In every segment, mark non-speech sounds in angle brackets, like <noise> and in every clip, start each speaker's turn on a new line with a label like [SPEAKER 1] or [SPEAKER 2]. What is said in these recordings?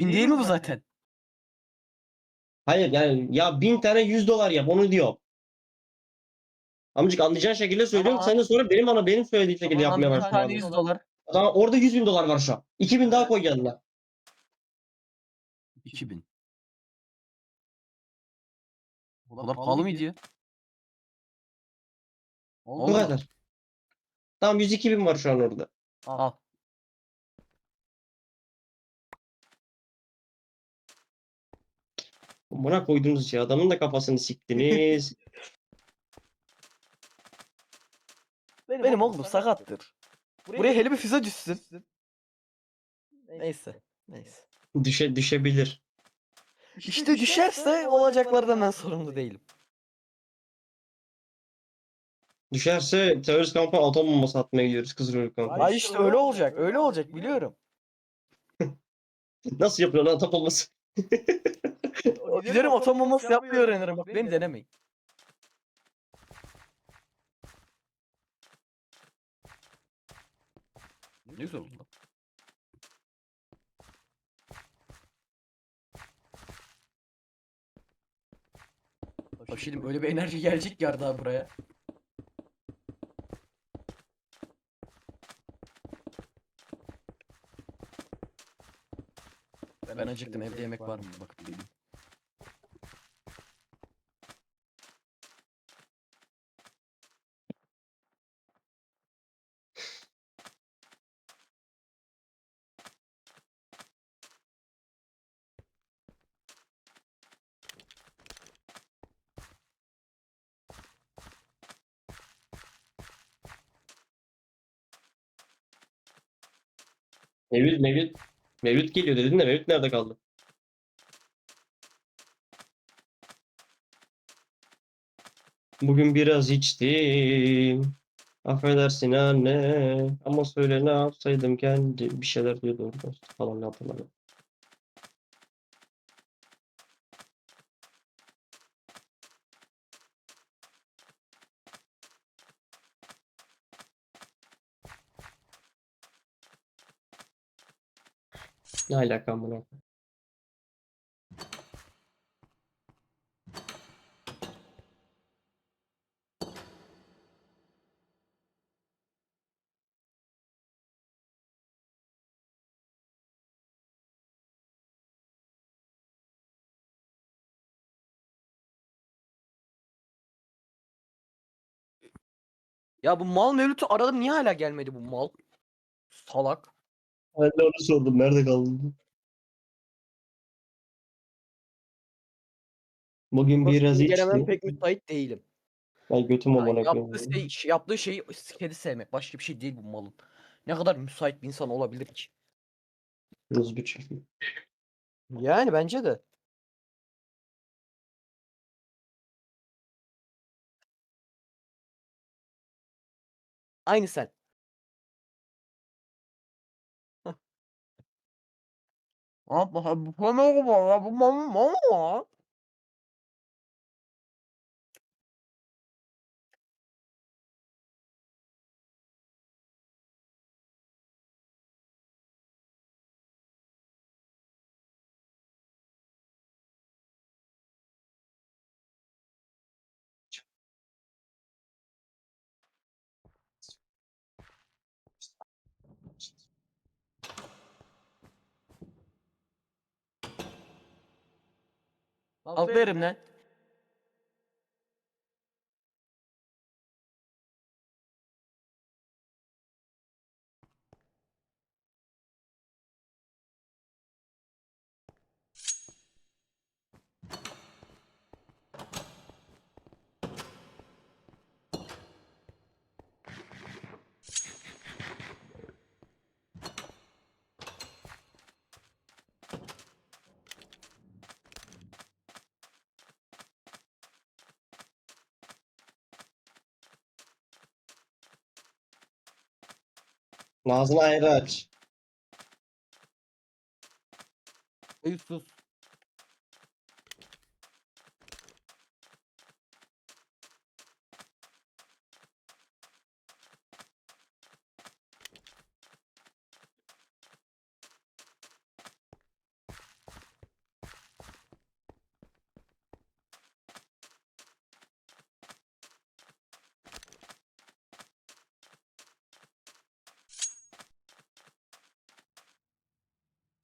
[SPEAKER 1] Bin değil mi bu zaten?
[SPEAKER 2] Hayır yani ya bin tane 100 dolar yap onu diyor. Amcık anlayacağın şekilde söylüyorum. Sen de sonra benim bana benim söylediğim şekilde
[SPEAKER 1] Tamam,
[SPEAKER 2] yapmaya
[SPEAKER 1] bir tane
[SPEAKER 2] başladın.
[SPEAKER 1] 100 dolar.
[SPEAKER 2] Tamam orada 100 bin dolar var şu an. 2000 daha koy yanına.
[SPEAKER 1] 2000. Bu kadar pahalı mıydı ya?
[SPEAKER 2] Bu
[SPEAKER 1] Olmadı.
[SPEAKER 2] kadar. Tamam 102 bin var şu an orada.
[SPEAKER 1] Al.
[SPEAKER 2] Buna koyduğunuz şey adamın da kafasını siktiniz.
[SPEAKER 1] Benim oğlum sakattır. Buraya hele bir füze düşsün. Neyse. Neyse.
[SPEAKER 2] Düşe, düşebilir.
[SPEAKER 1] İşte düşerse olacaklardan ben sorumlu değilim.
[SPEAKER 2] Düşerse terörist kampa atom bombası atmaya gidiyoruz Kızılörük kampı.
[SPEAKER 1] Ha işte öyle olacak. Öyle olacak biliyorum. <laughs>
[SPEAKER 2] Nasıl yapıyor lan atom bombası? <laughs>
[SPEAKER 1] Giderim atom bombası yapmayı öğrenirim. Bak beni denemeyin. Ne güzel oldu. Bak şimdi böyle bir enerji gelecek ki daha buraya. Ben acıktım evde yemek var mı? Bakıp geleyim.
[SPEAKER 2] Mevlüt, Mevlüt. Mevlüt geliyor dedin de Mevlüt nerede kaldı? Bugün biraz içtim. Affedersin anne. Ama söyle ne yapsaydım kendi bir şeyler diyordu falan hatırlamıyorum. Ne alaka amına?
[SPEAKER 1] Ya bu mal Mevlüt'ü aradım niye hala gelmedi bu mal? Salak.
[SPEAKER 2] Ben de onu sordum. Nerede kaldın? Bugün biraz
[SPEAKER 1] Gelemem
[SPEAKER 2] içtim.
[SPEAKER 1] pek müsait değilim.
[SPEAKER 2] Ben götüm
[SPEAKER 1] Yani
[SPEAKER 2] amına
[SPEAKER 1] yaptığı,
[SPEAKER 2] koyayım.
[SPEAKER 1] şey, şey- yaptığı şey kedi sevmek. Başka bir şey değil bu malın. Ne kadar müsait bir insan olabilir ki?
[SPEAKER 2] Ruz bir çekim.
[SPEAKER 1] Yani bence de. Aynı sen. Abi bu bu merhaba bu mama Aferin lan.
[SPEAKER 2] Ağzını ayrı aç.
[SPEAKER 1] Ey sus.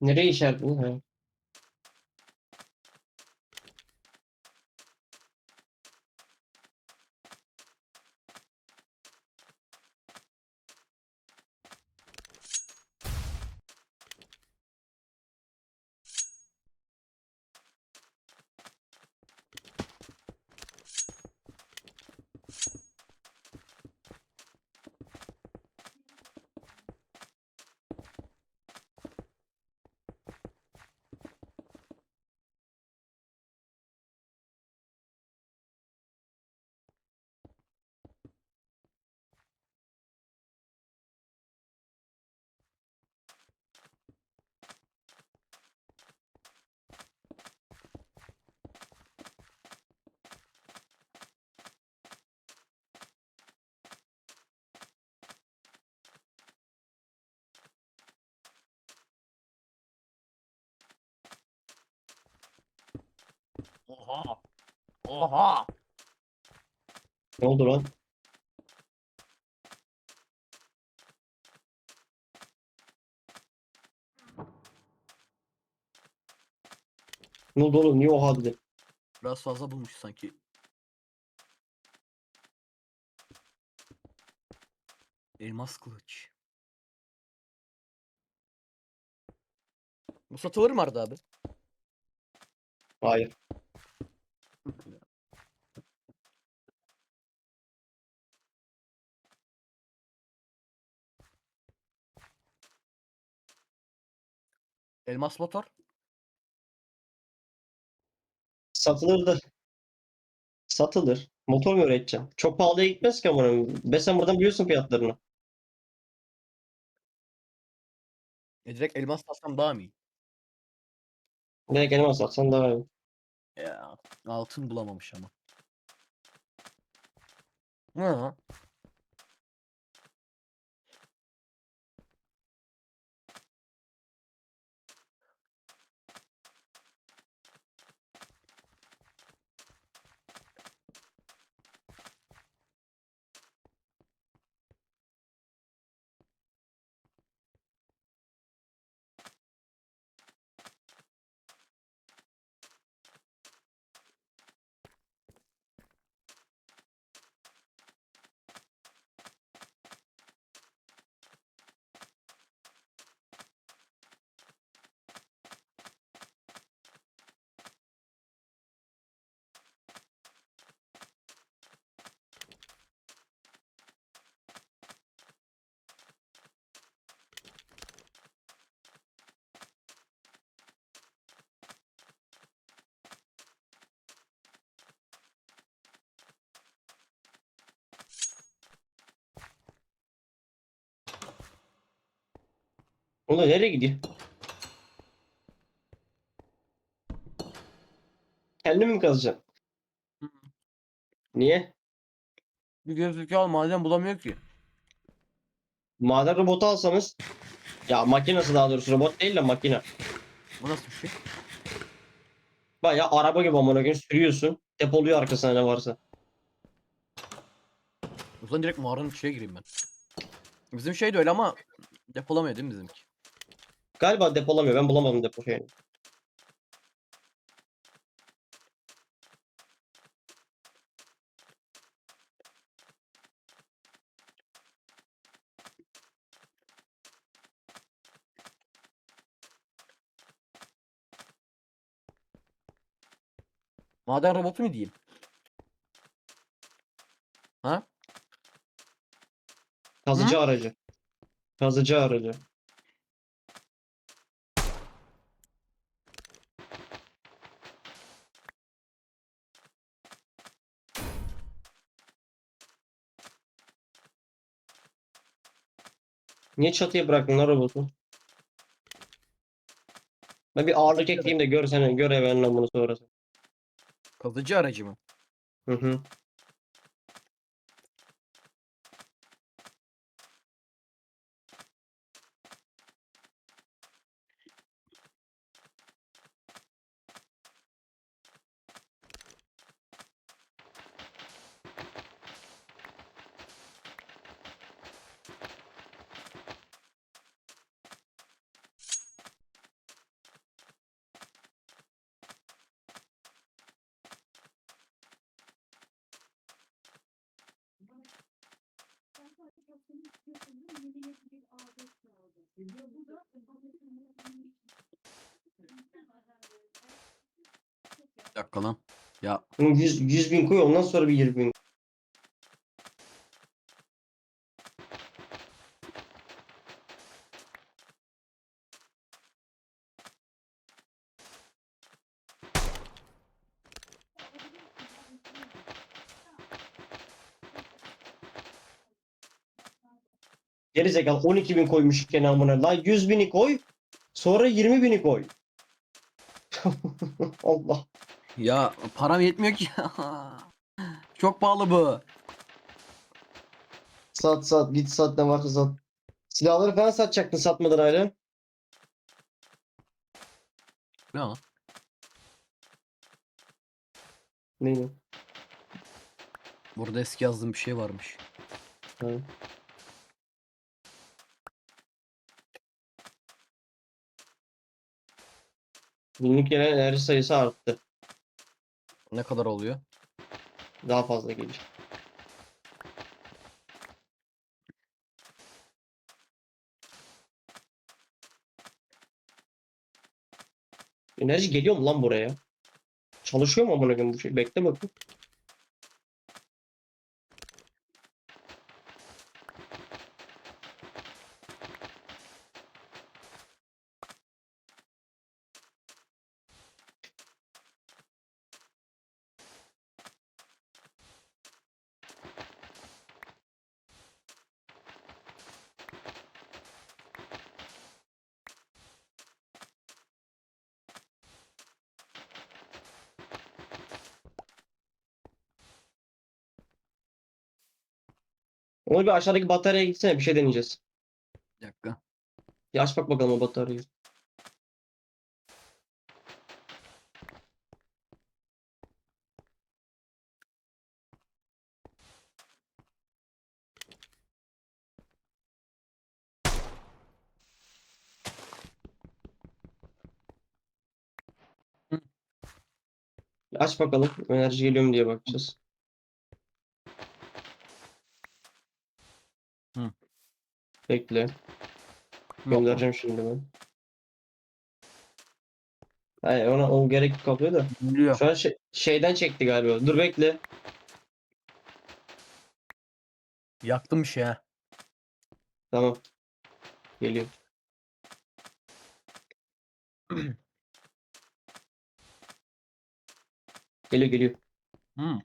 [SPEAKER 2] Nereye işaretledin? Ha.
[SPEAKER 1] Oha. Oha.
[SPEAKER 2] Ne oldu lan? Ne oldu oğlum? Niye oha dedi?
[SPEAKER 1] Biraz fazla bulmuş sanki. Elmas kılıç. Bu satılır mı Arda abi?
[SPEAKER 2] Hayır.
[SPEAKER 1] Elmas motor.
[SPEAKER 2] Satılır da. Satılır. Motor mu üreteceğim? Çok pahalıya gitmez ki ama. Be sen buradan biliyorsun fiyatlarını.
[SPEAKER 1] E direkt elmas satsam daha mı iyi?
[SPEAKER 2] Ne kendime satsan daha iyi.
[SPEAKER 1] Ya altın bulamamış ama. Hı.
[SPEAKER 2] O da nereye gidiyor? Kendimi mi kazacağım?
[SPEAKER 1] Hı.
[SPEAKER 2] Niye?
[SPEAKER 1] Bir gerizekalı maden bulamıyor ki.
[SPEAKER 2] Maden robotu alsanız ya makinesi daha doğrusu robot değil de makine.
[SPEAKER 1] Bu nasıl bir şey?
[SPEAKER 2] Bayağı araba gibi amına koyayım sürüyorsun. Depoluyor arkasına ne varsa.
[SPEAKER 1] O zaman direkt mağaranın içine gireyim ben. Bizim şey de öyle ama depolamıyor değil mi bizimki?
[SPEAKER 2] Galiba depolamıyor. Ben bulamadım depo şeyini.
[SPEAKER 1] Maden robotu mu diyeyim? Ha?
[SPEAKER 2] Kazıcı aracı. Kazıcı aracı. Niye çatıya bıraktın lan robotu? Ben bir ağırlık ekleyeyim de görsene gör efendim bunu sonrası.
[SPEAKER 1] Kazıcı aracı mı?
[SPEAKER 2] Hı hı.
[SPEAKER 1] Bir dakika lan. Ya.
[SPEAKER 2] Bunu 100, 100 bin koy ondan sonra bir 20 bin Gerizekalı 12 bin koymuş iken amına. Lan 100 bini koy. Sonra 20 bini koy. <laughs> Allah.
[SPEAKER 1] ya param yetmiyor ki. <laughs> Çok pahalı bu.
[SPEAKER 2] Sat sat git sat ne varsa sat. Silahları falan satacaktın satmadan hala.
[SPEAKER 1] Ne lan?
[SPEAKER 2] Neydi?
[SPEAKER 1] Burada eski yazdığım bir şey varmış.
[SPEAKER 2] Ha. Günlük gelen enerji sayısı arttı.
[SPEAKER 1] Ne kadar oluyor?
[SPEAKER 2] Daha fazla gelir. Enerji geliyor mu lan buraya? Çalışıyor mu amına koyayım bu şey? Bekle bakayım. Onu bir aşağıdaki bataryaya gitsene bir şey deneyeceğiz.
[SPEAKER 1] Bir dakika.
[SPEAKER 2] Bir aç bak bakalım o bataryayı. Aç bakalım enerji geliyor mu diye bakacağız. Bekle. Göndereceğim şimdi ben. Hayır ona o gerek kalıyor da.
[SPEAKER 1] Biliyor.
[SPEAKER 2] Şu an şey- şeyden çekti galiba. Dur bekle.
[SPEAKER 1] Yaktım bir şey ha.
[SPEAKER 2] Tamam. Geliyor. <clears throat> Geliyor geliyor.
[SPEAKER 1] Hmm.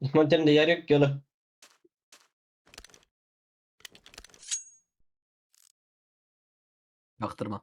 [SPEAKER 2] Mantenin de yer yok ki oğlum.
[SPEAKER 1] Yaktırma.